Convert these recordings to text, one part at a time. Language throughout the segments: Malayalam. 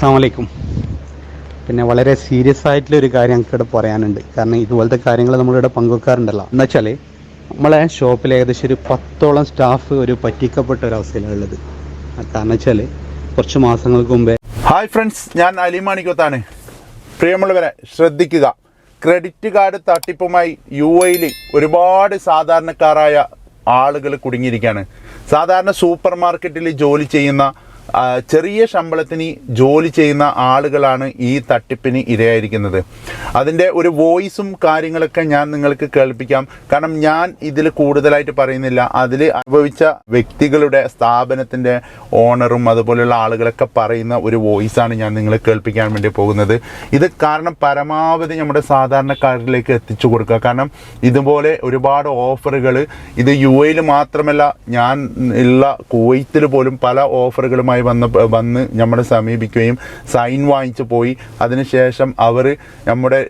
അസ്സാമലൈക്കും പിന്നെ വളരെ സീരിയസ് ആയിട്ടുള്ള ഒരു കാര്യം ഞങ്ങൾക്കിവിടെ പറയാനുണ്ട്. കാരണം ഇതുപോലത്തെ കാര്യങ്ങൾ നമ്മളിവിടെ പങ്കുവെക്കാറുണ്ടല്ലോ. എന്ന് വെച്ചാൽ നമ്മളെ ഷോപ്പിൽ ഏകദേശം ഒരു പത്തോളം സ്റ്റാഫ് ഒരു പറ്റിക്കപ്പെട്ട ഒരു അവസ്ഥയിലാണ് ഉള്ളത്. കാരണം വെച്ചാൽ കുറച്ച് മാസങ്ങൾക്ക് മുമ്പേ ഹായ് ഫ്രണ്ട്സ് ഞാൻ അലിമാണിക്കത്താണ് പ്രിയമുള്ളവരെ ശ്രദ്ധിക്കുക. ക്രെഡിറ്റ് കാർഡ് തട്ടിപ്പുമായി യു എയിൽ ഒരുപാട് സാധാരണക്കാരായ ആളുകൾ കുടുങ്ങിയിരിക്കുകയാണ്. സാധാരണ സൂപ്പർ മാർക്കറ്റിൽ ജോലി ചെയ്യുന്ന ചെറിയ ശമ്പളത്തിന് ജോലി ചെയ്യുന്ന ആളുകളാണ് ഈ തട്ടിപ്പിന് ഇരയായിരിക്കുന്നത്. അതിന്റെ ഒരു വോയിസും കാര്യങ്ങളൊക്കെ ഞാൻ നിങ്ങൾക്ക് കേൾപ്പിക്കാം. കാരണം ഞാൻ ഇതിൽ കൂടുതലായിട്ട് പറയുന്നില്ല. അതിൽ അനുഭവിച്ച വ്യക്തികളുടെ സ്ഥാപനത്തിന്റെ ഓണറും അതുപോലെയുള്ള ആളുകളൊക്കെ പറയുന്ന ഒരു വോയിസാണ് ഞാൻ നിങ്ങളെ കേൾപ്പിക്കാൻ വേണ്ടി പോകുന്നത്. ഇത് കാരണം പരമാവധി നമ്മുടെ സാധാരണക്കാരിലേക്ക് എത്തിച്ചു കൊടുക്കുക. കാരണം ഇതുപോലെ ഒരുപാട് ഓഫറുകൾ ഇത് യു എയിൽ മാത്രമല്ല ഞാൻ ഉള്ള കുവൈത്തിൽ പോലും പല ഓഫറുകളുമായി വന്ന് വന്ന് നമ്മളെ സമീപിക്കുകയും സൈൻ വാങ്ങിച്ചു പോയി. അതിനുശേഷം അവർ നമ്മുടെ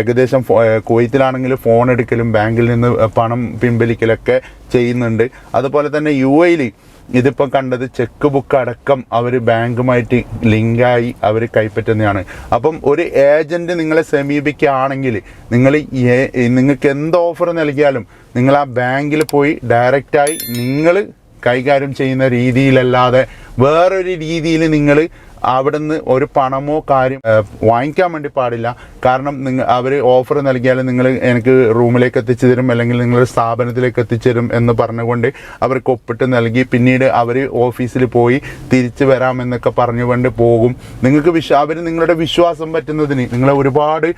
ഏകദേശം കുവൈത്തിലാണെങ്കിൽ ഫോൺ എടുക്കലും ബാങ്കിൽ നിന്ന് പണം പിൻവലിക്കലൊക്കെ ചെയ്യുന്നുണ്ട്. അതുപോലെ തന്നെ യു എയിൽ ഇതിപ്പോൾ കണ്ടത് ചെക്ക് ബുക്ക് അടക്കം അവർ ബാങ്കുമായിട്ട് ലിങ്കായി അവർ കൈപ്പറ്റുന്നതാണ്. അപ്പം ഒരു ഏജന്റ് നിങ്ങളെ സമീപിക്കുകയാണെങ്കിൽ നിങ്ങൾ നിങ്ങൾക്ക് എന്ത് ഓഫർ നൽകിയാലും നിങ്ങൾ ആ ബാങ്കിൽ പോയി ഡയറക്റ്റായി നിങ്ങൾ കൈകാര്യം ചെയ്യുന്ന രീതിയിലല്ലാതെ വേറൊരു രീതിയിൽ നിങ്ങൾ അവിടുന്ന് ഒരു പണമോ കാര്യം വാങ്ങിക്കാൻ വേണ്ടി പാടില്ല. കാരണം നിങ്ങൾ അവർ ഓഫർ നൽകിയാൽ നിങ്ങൾ എനിക്ക് റൂമിലേക്ക് എത്തിച്ചു തരും അല്ലെങ്കിൽ നിങ്ങളുടെ സ്ഥാപനത്തിലേക്ക് എത്തിച്ചു തരും എന്ന് പറഞ്ഞുകൊണ്ട് അവർക്ക് ഒപ്പിട്ട് നൽകി. പിന്നീട് അവർ ഓഫീസിൽ പോയി തിരിച്ചു വരാമെന്നൊക്കെ പറഞ്ഞുകൊണ്ട് പോകും. നിങ്ങൾക്ക് വിശ്വ അവർ നിങ്ങളുടെ വിശ്വാസം പറ്റുന്നതിന് നിങ്ങളെ ഒരുപാട്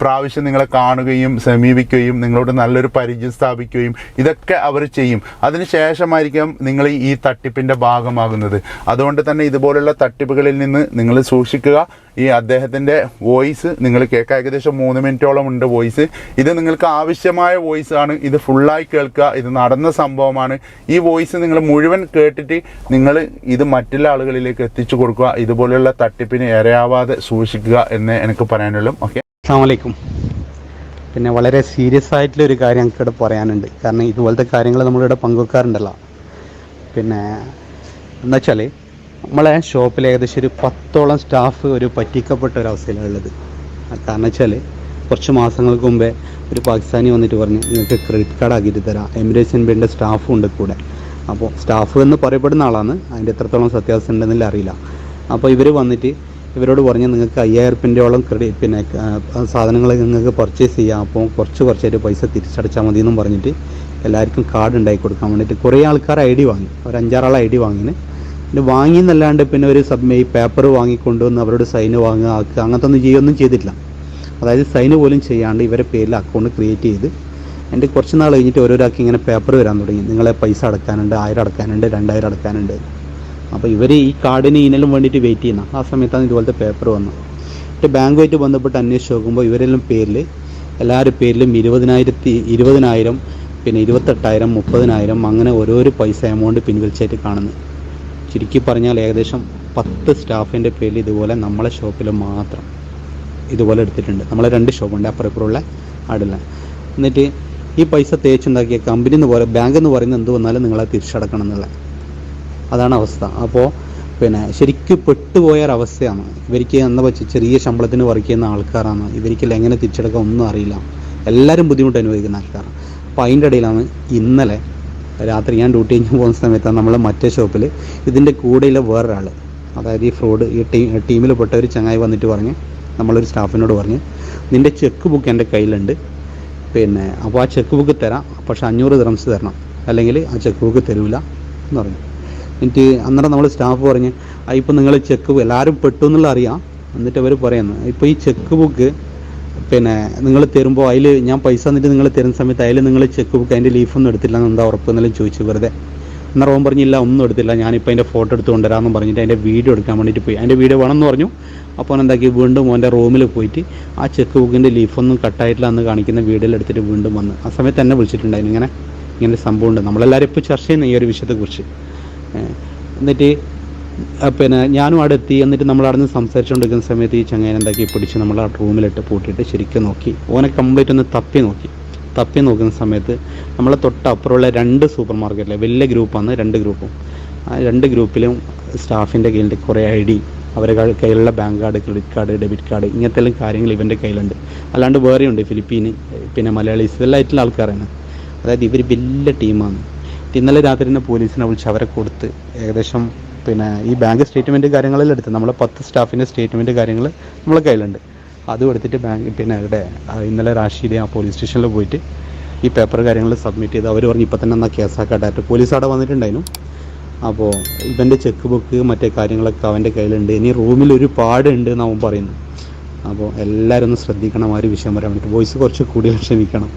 പ്രാവശ്യം നിങ്ങളെ കാണുകയും സമീപിക്കുകയും നിങ്ങളോട് നല്ലൊരു പരിചയം സ്ഥാപിക്കുകയും ഇതൊക്കെ അവർ ചെയ്യും. അതിനുശേഷമായിരിക്കും നിങ്ങൾ ഈ തട്ടിപ്പിന്റെ ഭാഗമാകുന്നത്. അതുകൊണ്ട് തന്നെ ഇതുപോലുള്ള തട്ടിപ്പുകളിൽ നിന്ന് നിങ്ങൾ സൂക്ഷിക്കുക. ഈ അദ്ദേഹത്തിന്റെ വോയിസ് നിങ്ങൾ കേൾക്കുക ഏകദേശം മൂന്ന് മിനിറ്റോളം ഉണ്ട് വോയിസ്. ഇത് നിങ്ങൾക്ക് ആവശ്യമായ വോയിസ് ആണ്. ഇത് ഫുള്ളായി കേൾക്കുക. ഇത് നടന്ന സംഭവമാണ്. ഈ വോയിസ് നിങ്ങൾ മുഴുവൻ കേട്ടിട്ട് നിങ്ങൾ ഇത് മറ്റുള്ള ആളുകളിലേക്ക് എത്തിച്ചു കൊടുക്കുക. ഇതുപോലെയുള്ള തട്ടിപ്പിന് ഇരയാവാതെ സൂക്ഷിക്കുക എന്ന് എനിക്ക് പറയാനുള്ളൂ. ഓക്കെ അസ്സാമലൈക്കും പിന്നെ വളരെ സീരിയസ് ആയിട്ടുള്ള ഒരു കാര്യം ഞങ്ങൾക്കിവിടെ പറയാനുണ്ട്. കാരണം ഇതുപോലത്തെ കാര്യങ്ങൾ നമ്മളിവിടെ പങ്കുവെക്കാറുണ്ടല്ലോ. പിന്നെ എന്ന് വെച്ചാൽ നമ്മളെ ഷോപ്പിൽ ഏകദേശം ഒരു പത്തോളം സ്റ്റാഫ് ഒരു പറ്റിക്കപ്പെട്ട ഒരു അവസ്ഥയിലാണ് ഉള്ളത്. കാരണം വെച്ചാൽ കുറച്ച് മാസങ്ങൾക്ക് മുമ്പേ ഒരു പാകിസ്ഥാനി വന്നിട്ട് പറഞ്ഞു നിങ്ങൾക്ക് ക്രെഡിറ്റ് കാർഡ് ആക്കിയിട്ട് തരാം. എമിറേറ്റ്സ് എൻബിന്റെ സ്റ്റാഫും ഉണ്ട് കൂടെ. അപ്പോൾ സ്റ്റാഫ് എന്ന് പറയപ്പെടുന്ന ആളാണ്. അതിന്റെ എത്രത്തോളം സത്യാവസ്ഥ ഉണ്ടെന്നില്ല അറിയില്ല. അപ്പോൾ ഇവർ വന്നിട്ട് ഇവരോട് പറഞ്ഞ് നിങ്ങൾക്ക് അയ്യായിരം റുപ്യന്റെയോളം ക്രെഡിറ്റ് പിന്നെ സാധനങ്ങൾ നിങ്ങൾക്ക് പർച്ചേസ് ചെയ്യാം. അപ്പോൾ കുറച്ച് കുറച്ചായിട്ട് പൈസ തിരിച്ചടച്ചാൽ മതി എന്നും പറഞ്ഞിട്ട് എല്ലാവർക്കും കാർഡ് ഉണ്ടാക്കി കൊടുക്കാൻ വേണ്ടിയിട്ട് കുറേ ആൾക്കാർ ഐ ഡി വാങ്ങി. ഒരു അഞ്ചാറാൾ ഐ ഡി വാങ്ങിന്. പിന്നെ വാങ്ങി എന്നല്ലാണ്ട് പിന്നെ ഒരു സബ് ഈ പേപ്പർ വാങ്ങിക്കൊണ്ടുവന്ന് അവരോട് സൈന് വാങ്ങുക ആക്കുക അങ്ങനത്തെ ഒന്നും ചെയ്യൊന്നും ചെയ്തിട്ടില്ല. അതായത് സൈന് പോലും ചെയ്യാണ്ട് ഇവരെ പേരിൽ അക്കൗണ്ട് ക്രിയേറ്റ് ചെയ്ത് എന്റെ കുറച്ച് നാൾ കഴിഞ്ഞിട്ട് ഓരോരാൾക്ക് ഇങ്ങനെ പേപ്പർ വരാൻ തുടങ്ങി. നിങ്ങളെ പൈസ അടക്കാനുണ്ട് ആയിരം അടക്കാനുണ്ട് രണ്ടായിരം അടക്കാനുണ്ട്. അപ്പോൾ ഇവർ ഈ കാർഡിന് ഇനലും വേണ്ടിയിട്ട് വെയിറ്റ് ചെയ്യുന്ന. ആ സമയത്താണ് ഇതുപോലത്തെ പേപ്പർ വന്നത്. എന്നിട്ട് ബാങ്കുമായിട്ട് ബന്ധപ്പെട്ട് അന്വേഷിച്ച് നോക്കുമ്പോൾ ഇവരെല്ലാം പേരിൽ എല്ലാവരുടെ പേരിലും ഇരുപതിനായിരത്തി ഇരുപതിനായിരം പിന്നെ ഇരുപത്തെട്ടായിരം മുപ്പതിനായിരം അങ്ങനെ ഓരോരോ പൈസ എമൗണ്ട് പിൻവലിച്ചായിട്ട് കാണുന്നത്. ചുരുക്കി പറഞ്ഞാൽ ഏകദേശം പത്ത് സ്റ്റാഫിന്റെ പേരിൽ ഇതുപോലെ നമ്മളെ ഷോപ്പിൽ മാത്രം ഇതുപോലെ എടുത്തിട്ടുണ്ട്. നമ്മളെ രണ്ട് ഷോപ്പുണ്ട് അപ്പുറപ്പുറമുള്ള ആടില്ല എന്നിട്ട് ഈ പൈസ തേച്ചുണ്ടാക്കിയ കമ്പനി എന്ന് പോലെ ബാങ്ക് എന്ന് പറയുന്നത് എന്ത് വന്നാലും നിങ്ങളെ തിരിച്ചടക്കണം എന്നുള്ള അതാണ് അവസ്ഥ. അപ്പോൾ പിന്നെ ശരിക്കും പെട്ടുപോയ ഒരവസ്ഥയാണ് ഇവർക്ക് എന്താ വെച്ചാൽ ചെറിയ ശമ്പളത്തിന് വർക്ക് ചെയ്യുന്ന ആൾക്കാരാണ്. ഇവർക്ക് എങ്ങനെ തിരിച്ചെടുക്കാൻ ഒന്നും അറിയില്ല. എല്ലാവരും ബുദ്ധിമുട്ട് അനുഭവിക്കുന്ന ആൾക്കാരാണ്. അപ്പോൾ അതിന്റെ ഇടയിലാണ് ഇന്നലെ രാത്രി ഞാൻ ഡ്യൂട്ടി കഴിഞ്ഞ് പോകുന്ന സമയത്താണ് നമ്മൾ മറ്റേ ഷോപ്പിൽ ഇതിന്റെ കൂടെയുള്ള വേറൊരാൾ അതായത് ഈ ഫ്രോഡ് ഈ ടീം ടീമിൽ പെട്ട ഒരു ചങ്ങായി വന്നിട്ട് പറഞ്ഞ് നമ്മളൊരു സ്റ്റാഫിനോട് പറഞ്ഞ് നിന്റെ ചെക്ക് ബുക്ക് എന്റെ കയ്യിലുണ്ട്. പിന്നെ അപ്പോൾ ആ ചെക്ക് ബുക്ക് തരാം. പക്ഷേ അഞ്ഞൂറ് ദിറംസ് തരണം. അല്ലെങ്കിൽ ആ ചെക്ക് ബുക്ക് തരൂല. എന്ന് പറഞ്ഞു. എന്നിട്ട് അന്നേരം നമ്മൾ സ്റ്റാഫ് പറഞ്ഞ് ഇപ്പം നിങ്ങൾ ചെക്ക് എല്ലാവരും പെട്ടു എന്നുള്ള അറിയാം. എന്നിട്ട് അവർ പറയുന്നു ഇപ്പോൾ ഈ ചെക്ക് ബുക്ക് പിന്നെ നിങ്ങൾ തരുമ്പോൾ അതിൽ ഞാൻ പൈസ തന്നിട്ട് നിങ്ങൾ തരുന്ന സമയത്ത് അതിൽ നിങ്ങൾ ചെക്ക് ബുക്ക് അതിന്റെ ലീഫൊന്നും എടുത്തില്ല എന്ന് എന്താ ഉറപ്പ് എന്നെല്ലാം ചോദിച്ചു വെറുതെ. എന്നാൽ റോം പറഞ്ഞില്ല ഒന്നും എടുത്തില്ല. ഞാനിപ്പോൾ അതിന്റെ ഫോട്ടോ എടുത്ത് കൊണ്ടുവരാമെന്ന് പറഞ്ഞിട്ട് അതിന്റെ വീഡിയോ എടുക്കാൻ വേണ്ടിയിട്ട് പോയി. അതിന്റെ വീഡിയോ വേണമെന്ന് പറഞ്ഞു. അപ്പോൾ എന്താക്കി? വീണ്ടും അവന്റെ റൂമിൽ പോയിട്ട് ആ ചെക്ക് ബുക്കിന്റെ ലീഫൊന്നും കട്ടായിട്ടില്ല എന്ന് കാണിക്കുന്ന വീഡിയോയിൽ എടുത്തിട്ട് വീണ്ടും വന്ന്. ആ സമയത്ത് തന്നെ വിളിച്ചിട്ടുണ്ടായിരുന്നു. ഇങ്ങനെ ഇങ്ങനെ സംഭവമുണ്ട് നമ്മളെല്ലാവരും ഇപ്പോൾ ചർച്ച ചെയ്യുന്ന ഈ ഒരു വിഷയത്തെക്കുറിച്ച്. എന്നിട്ട് പിന്നെ ഞാനും അവിടെ എത്തി. എന്നിട്ട് നമ്മൾ അവിടെ നിന്ന് സംസാരിച്ചുകൊണ്ടിരിക്കുന്ന സമയത്ത് ഈ ചങ്ങാൻ എന്താക്കി പിടിച്ച് നമ്മൾ ആ റൂമിലിട്ട് പൂട്ടിയിട്ട് ശരിക്കും നോക്കി. ഓനെ കംപ്ലീറ്റ് ഒന്ന് തപ്പി നോക്കി. തപ്പി നോക്കുന്ന സമയത്ത് നമ്മളെ തൊട്ടപ്പുറമുള്ള രണ്ട് സൂപ്പർ മാർക്കറ്റിലെ വലിയ ഗ്രൂപ്പാണ് രണ്ട് ഗ്രൂപ്പും. ആ രണ്ട് ഗ്രൂപ്പിലും സ്റ്റാഫിന്റെ കയ്യിൽ കുറേ ഐ ഡി. അവരുടെ കയ്യിലുള്ള bank card credit card debit card ഇങ്ങനത്തെ എല്ലാം കാര്യങ്ങൾ ഇവന്റെ കയ്യിലുണ്ട്. അല്ലാണ്ട് വേറെയുണ്ട് ഫിലിപ്പീന് പിന്നെ മലയാളീസ് ഇതെല്ലായിട്ടുള്ള ആൾക്കാരാണ്. അതായത് ഇവർ വലിയ ടീമാണ്. ഇന്നലെ രാത്രി തന്നെ പോലീസിനെ വിളിച്ച് അവരെ കൊടുത്ത് ഏകദേശം പിന്നെ ഈ ബാങ്ക് സ്റ്റേറ്റ്മെന്റ് കാര്യങ്ങളെല്ലാം എടുത്ത് നമ്മളെ പത്ത് സ്റ്റാഫിന്റെ സ്റ്റേറ്റ്മെന്റ് കാര്യങ്ങൾ നമ്മളെ കയ്യിലുണ്ട്. അതും എടുത്തിട്ട് ബാങ്ക് പിന്നെ ഇവിടെ ഇന്നലെ റാഷിയുടെ ആ പോലീസ് സ്റ്റേഷനിൽ പോയിട്ട് ഈ പേപ്പർ കാര്യങ്ങൾ സബ്മിറ്റ് ചെയ്ത് അവർ പറഞ്ഞു ഇപ്പം തന്നെ എന്നാൽ കേസാക്കാട്ടായിട്ട് പോലീസ് അവിടെ വന്നിട്ടുണ്ടായിരുന്നു. അപ്പോൾ ഇവന്റെ ചെക്ക് ബുക്ക് മറ്റേ കാര്യങ്ങളൊക്കെ അവന്റെ കയ്യിലുണ്ട്. ഇനി റൂമിൽ ഒരു പാടുണ്ട് എന്ന് അവൻ പറയുന്നു അപ്പോൾ എല്ലാവരും ഒന്ന് ശ്രദ്ധിക്കണം ആ ഒരു വിഷയം പറയാൻ വേണ്ടിയിട്ട്. വോയിസ് കുറച്ച് കൂടുതൽ ക്ഷമിക്കണം.